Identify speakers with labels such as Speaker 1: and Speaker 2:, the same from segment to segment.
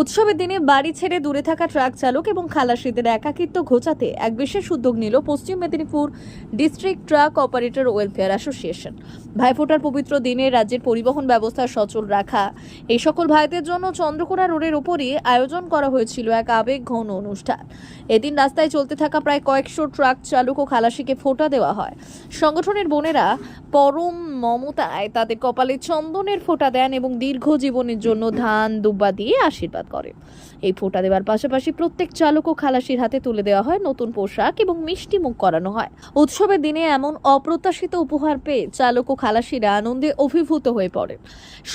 Speaker 1: উৎসবের দিনে বাড়ি ছেড়ে দূরে থাকা ট্রাক চালক এবং খালাসিদের একাকিত্ব ঘোচাতে এক বিশেষ উদ্যোগ নিল Paschim Medinipur district truck operator welfare association. ভাইফোঁটার পবিত্র দিনে রাজ্যের পরিবহন ব্যবস্থা সচল রাখা। এই সকল ভাইদের জন্য চন্দ্রকোনা রোডের ওপরই আয়োজন করা হয়েছিল এক আবেগ ঘন অনুষ্ঠান। এদিন রাস্তায় চলতে থাকা প্রায় কয়েকশো ট্রাক চালক ও খালাসিকে ফোঁটা দেওয়া হয়। সংগঠনের বোনেরা পরম মমতায় তাদের কপালে চন্দনের ফোঁটা দেন এবং দীর্ঘ জীবনের জন্য ধান দুব্বা দিয়ে আশীর্বাদ করেন এই ফোঁটা দেওয়ার পাশাপাশি প্রত্যেক চালক ও খালাসির হাতে তুলে দেওয়া হয় নতুন পোশাক এবং মিষ্টি মুখ করানো হয়। উৎসবের দিনে এমন অপ্রত্যাশিত উপহার পেয়ে চালক ও খালাসিরা আনন্দে অভিভূত হয়ে পড়েন।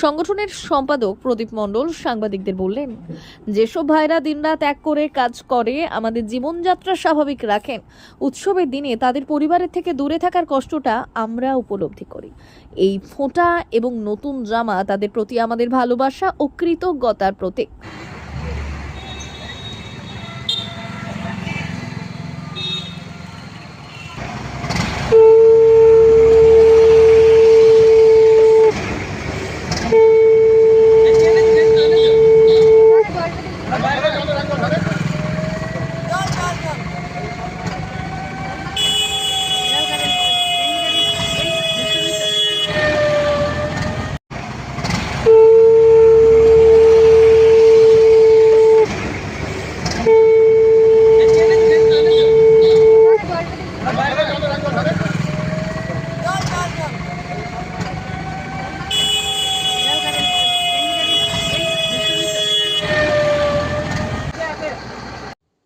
Speaker 1: সংগঠনের সম্পাদক প্রদীপ মণ্ডল সাংবাদিকদের বললেন, যেসব ভাইরা দিনরাত এক করে কাজ করে, আমাদের জীবনযাত্রা স্বাভাবিক রাখেন। উৎসবের দিনে তাদের পরিবারের থেকে দূরে থাকার কষ্টটা আমরা উপলব্ধি করি। এই ফোঁটা এবং নতুন জামা তাদের প্রতি আমাদের ভালোবাসা ও কৃতজ্ঞতার প্রতীক।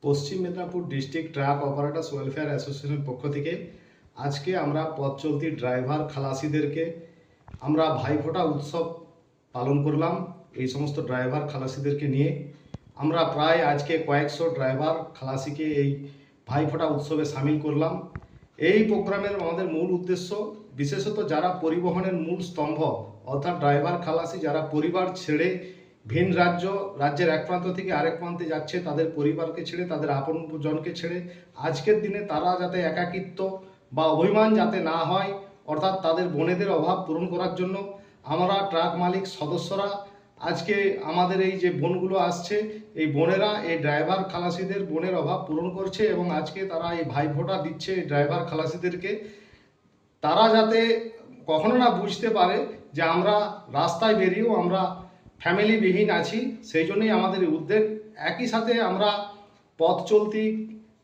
Speaker 2: Paschim Medinipur district truck operators welfare অ্যাসোসিয়েশনের পক্ষ থেকে আজকে আমরা পথ চলতি ড্রাইভার খালাসিদেরকে আমরা ভাইফোঁটা উৎসব পালন করলাম। এই সমস্ত ড্রাইভার খালাসিদেরকে নিয়ে আমরা প্রায় আজকে কয়েকশো ড্রাইভার খালাসিকে এই ভাইফোঁটা উৎসবে সামিল করলাম। এই প্রোগ্রামের আমাদের মূল উদ্দেশ্য, বিশেষত যারা পরিবহনের মূল স্তম্ভ, অর্থাৎ ড্রাইভার খালাসি, যারা পরিবার ছেড়ে ভিন রাজ্য, রাজ্যের এক প্রান্ত থেকে আরেক প্রান্তে যাচ্ছে, তাদের পরিবারকে ছেড়ে, তাদের আপন জনকে ছেড়ে। আজকের দিনে তারা যাতে একাকিত্ব বা অভিমান যাতে না হয়, অর্থাৎ তাদের বোনেদের অভাব পূরণ করার জন্য আমরা ট্রাক মালিক সদস্যরা আজকে আমাদের এই যে বোনগুলো আসছে, এই বোনেরা, এই ড্রাইভার খালাসিদের বোনের অভাব পূরণ করছে এবং আজকে তারা এই ভাইফোঁটা দিচ্ছে এই ড্রাইভার খালাসিদেরকে। তারা যাতে কখনো না বুঝতে পারে যে আমরা রাস্তায় বেরিয়েও আমরা ফ্যামিলিবিহীন আছি, সেই জন্যই আমাদের উদ্বেগ একই সাথে আমরা পথ চলতি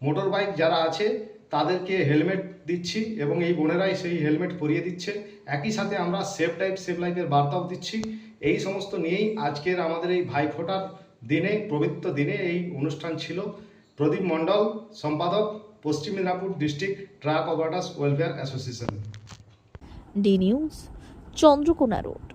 Speaker 2: মোটর বাইক যারা আছে, তাদেরকে হেলমেট দিচ্ছি এবং এই বোনেরাই সেই হেলমেট পরিয়ে দিচ্ছে। একই সাথে আমরা সেফ টাইপ সেফ লাইফের বার্তাও দিচ্ছি। এই সমস্ত নিয়েই আজকের আমাদের এই ভাইফোঁটার দিনে, পবিত্র দিনে এই অনুষ্ঠান ছিল। প্রদীপ মণ্ডল, সম্পাদক, Paschim Medinipur district truck operators welfare association.
Speaker 1: D news, Chandrakona road.